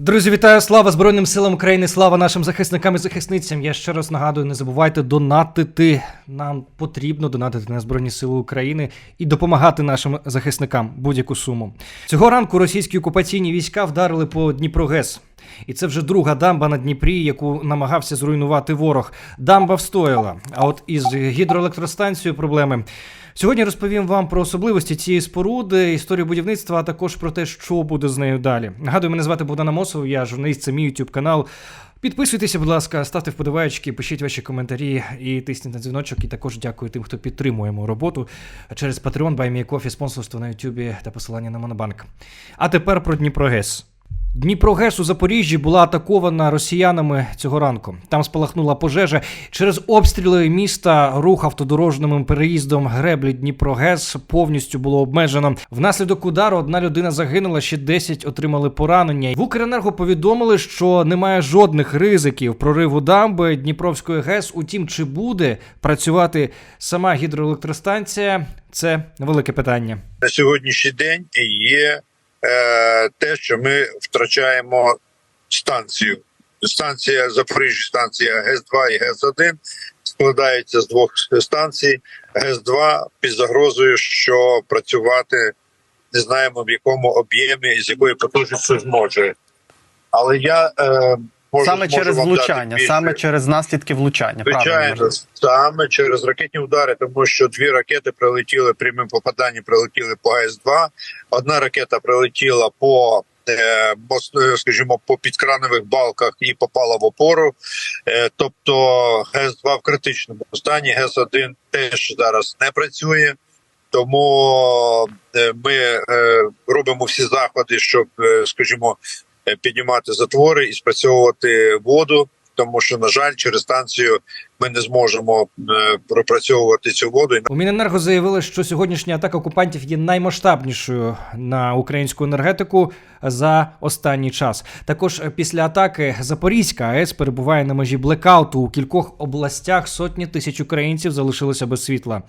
Друзі, вітаю! Слава Збройним силам України! Слава нашим захисникам і захисницям! Я ще раз нагадую, не забувайте донатити. Нам потрібно донатити на Збройні Сили України і допомагати нашим захисникам будь-яку суму. Цього ранку російські окупаційні війська вдарили по Дніпрогес. І це вже друга дамба на Дніпрі, яку намагався зруйнувати ворог. Дамба встояла. А от із гідроелектростанцією проблеми. Сьогодні розповім вам про особливості цієї споруди, історію будівництва, а також про те, що буде з нею далі. Нагадую, мене звати Богдан Амосов, я журналіст, це мій YouTube канал. Підписуйтеся, будь ласка, ставте вподобайки, пишіть ваші коментарі і тисніть на дзвіночок. І також дякую тим, хто підтримує мою роботу через Patreon, BuyMeCoffee, спонсорство на YouTube та посилання на Монобанк. А тепер про Дніпрогес. У Запоріжжі була атакована росіянами цього ранку. Там спалахнула пожежа. Через обстріли міста рух автодорожним переїздом греблі Дніпрогес повністю було обмежено. Внаслідок удару одна людина загинула, ще 10 отримали поранення. В Укренерго повідомили, що немає жодних ризиків прориву дамби Дніпровської ГЕС. Утім, чи буде працювати сама гідроелектростанція? Це велике питання. на сьогоднішній день є е, те, що ми втрачаємо станцію. Станція Запоріжжя, станція ГЕС-2 і ГЕС-1 складається з двох станцій. ГЕС-2 під загрозою, що працювати не знаємо в якому об'ємі і з якої потужністю зможе. Але я е, можу саме через влучання, саме через наслідки влучання. Звичайно, саме через ракетні удари, тому що дві ракети прилетіли прямим попаданням, прилетіли по АЕС-2. Одна ракета прилетіла по е, е, скажімо, по підкранових балках і попала в опору. Е, тобто ГЕС-2 в критичному стані, ГЕС-1 теж зараз не працює. Тому ми робимо всі заходи, щоб, скажімо, піднімати затвори і спрацьовувати воду, тому що, на жаль, через станцію ми не зможемо е, пропрацьовувати цю воду. У Міненерго заявили, що сьогоднішня атака окупантів є наймасштабнішою на українську енергетику за останній час. Також е, після атаки Запорізька АЕС перебуває на межі блекауту. У кількох областях сотні тисяч українців залишилися без світла.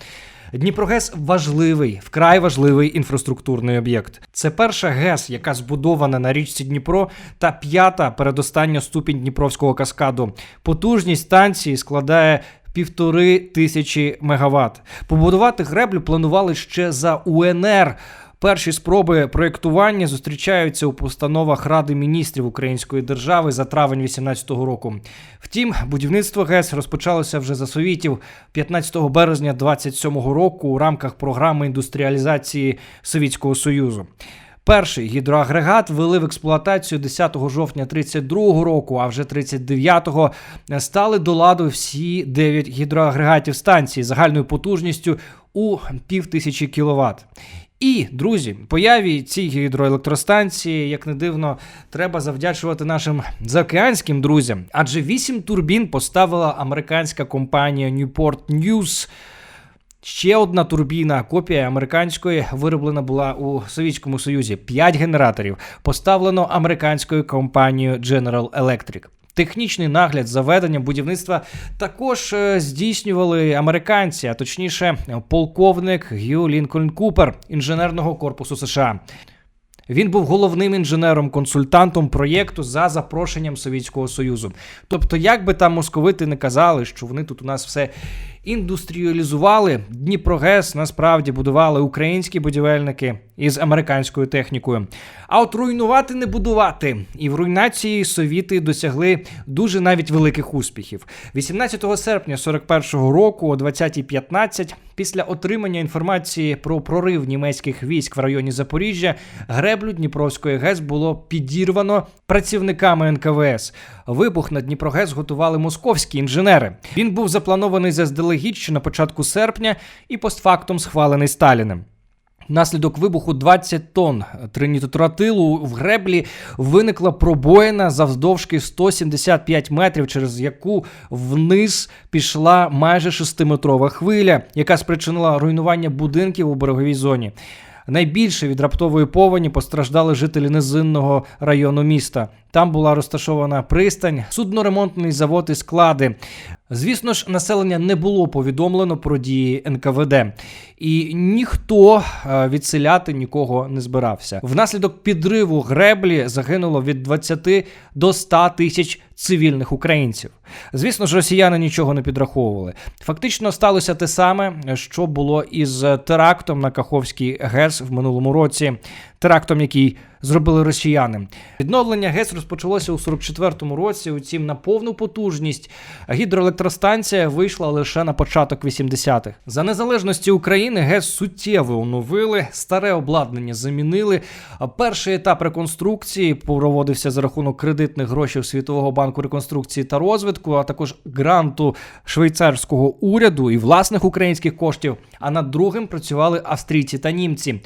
Дніпрогес важливий, вкрай важливий інфраструктурний об'єкт. Це перша ГЕС, яка збудована на річці Дніпро, та п'ята передостання ступінь Дніпровського каскаду. Потужність станції складає півтори тисячі мегаватт. Побудувати греблю планували ще за УНР. Перші спроби проєктування зустрічаються у постановах Ради міністрів Української держави за травень 2018 року. Втім, будівництво ГЕС розпочалося вже за совітів 15 березня 27 року у рамках програми індустріалізації Совітського Союзу. Перший гідроагрегат ввели в експлуатацію 10 жовтня 32 року, а вже 39-го стали до ладу всі 9 гідроагрегатів станції загальною потужністю у півтисячі кіловат. І, друзі, появі цій гідроелектростанції, як не дивно, треба завдячувати нашим заокеанським друзям, адже 8 турбін поставила американська компанія Newport News. Ще одна турбіна, копія американської, вироблена була у Совітському Союзі. П'ять генераторів поставлено американською компанією General Electric. Технічний нагляд заведення будівництва також е, здійснювали американці, а точніше, полковник Гью Лінкольн Купер інженерного корпусу США. Він був головним інженером-консультантом проєкту за запрошенням Совєтського Союзу. Тобто, як би там московити не казали, що вони тут у нас все індустріалізували, Дніпрогес насправді будували українські будівельники із американською технікою. А от руйнувати не будувати. І в руйнації совіти досягли дуже навіть великих успіхів. 18 серпня 41-го року о 20.15 після отримання інформації про прорив німецьких військ в районі Запоріжжя греблю Дніпровської ГЕС було підірвано працівниками НКВС. Вибух на Дніпрогес готували московські інженери. Він був запланований заздалегідь ще на початку серпня і постфактум схвалений Сталіним. Внаслідок вибуху 20 тонн тринітротротилу в греблі виникла пробоїна завдовжки 175 метрів, через яку вниз пішла майже 6-метрова хвиля, яка спричинила руйнування будинків у береговій зоні. Найбільше від раптової повені постраждали жителі низинного району міста. Там була розташована пристань, судноремонтний завод і склади. Звісно ж, населення не було повідомлено про дії НКВД, і ніхто е, відселяти нікого не збирався. Внаслідок підриву греблі загинуло від 20 до 100 тисяч цивільних українців. Звісно ж, росіяни нічого не підраховували. Фактично сталося те саме, що було із терактом на Каховський ГЕС в минулому році, терактом, який зробили росіяни. Відновлення ГЕС розпочалося у 44-му році. Утім, на повну потужність гідроелектростанція вийшла лише на початок 80-х. За незалежності України ГЕС суттєво оновили, старе обладнання замінили. Перший етап реконструкції проводився за рахунок кредитних грошей Світового банку реконструкції та розвитку, а також гранту швейцарського уряду і власних українських коштів. А над другим працювали австрійці та німці.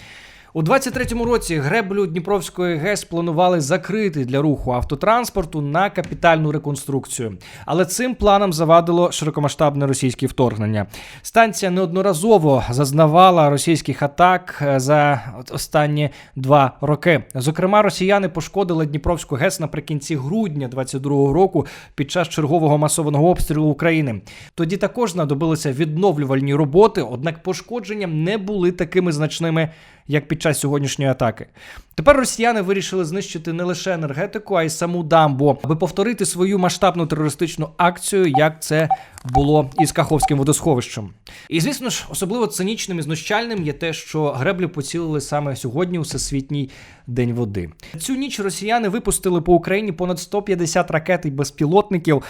У 23-му році греблю Дніпровської ГЕС планували закрити для руху автотранспорту на капітальну реконструкцію. Але цим планам завадило широкомасштабне російське вторгнення. Станція неодноразово зазнавала російських атак е, за останні два роки. Зокрема, росіяни пошкодили Дніпровську ГЕС наприкінці грудня 22-го року під час чергового масованого обстрілу України. Тоді також знадобилися відновлювальні роботи, однак пошкодження не були такими значними як під час сьогоднішньої атаки. Тепер росіяни вирішили знищити не лише енергетику, а й саму дамбу, аби повторити свою масштабну терористичну акцію, як це було із Каховським водосховищем. І звісно ж, особливо цинічним і знущальним є те, що греблі поцілили саме сьогодні у Всесвітній день води. Цю ніч росіяни випустили по Україні понад 150 ракет і безпілотників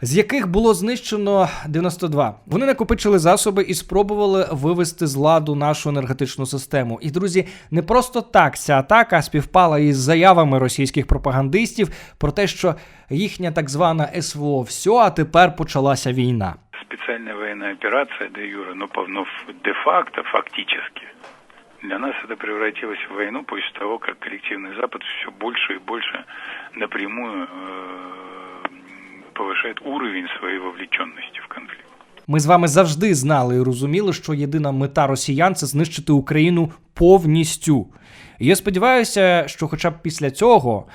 з яких було знищено 92. Вони накопичили засоби і спробували вивести з ладу нашу енергетичну систему. І друзі, не просто так ця атака співпала із заявами російських пропагандистів про те, що їхня так звана СВО все, а тепер почалася війна. специальная военная операция де юра, но, по- но ф- де-факто, фактически, для нас это превратилось в войну после того, как коллективный Запад все больше и больше напрямую э, повышает уровень своей вовлеченности в конфликт. Ми з вами завжди знали і розуміли, що єдина мета росіян це знищити Україну повністю. І я сподіваюся, що хоча б після цього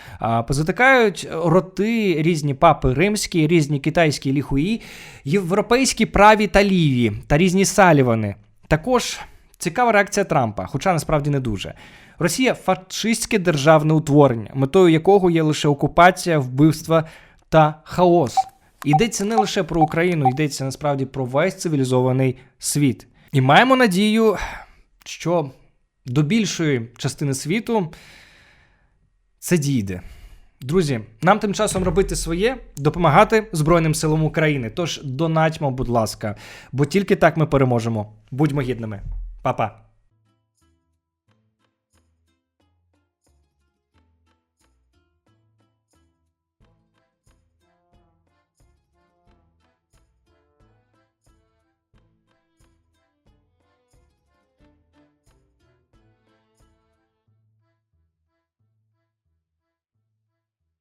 позатикають роти різні папи римські, різні китайські ліхуї, європейські праві та ліві та різні салівани. Також цікава реакція Трампа, хоча насправді не дуже. Росія фашистське державне утворення, метою якого є лише окупація, вбивства та хаос. Йдеться не лише про Україну, йдеться насправді про весь цивілізований світ. І маємо надію, що до більшої частини світу це дійде. Друзі, нам тим часом робити своє, допомагати Збройним силам України. Тож донатьмо, будь ласка, бо тільки так ми переможемо. Будьмо гідними. Па-па.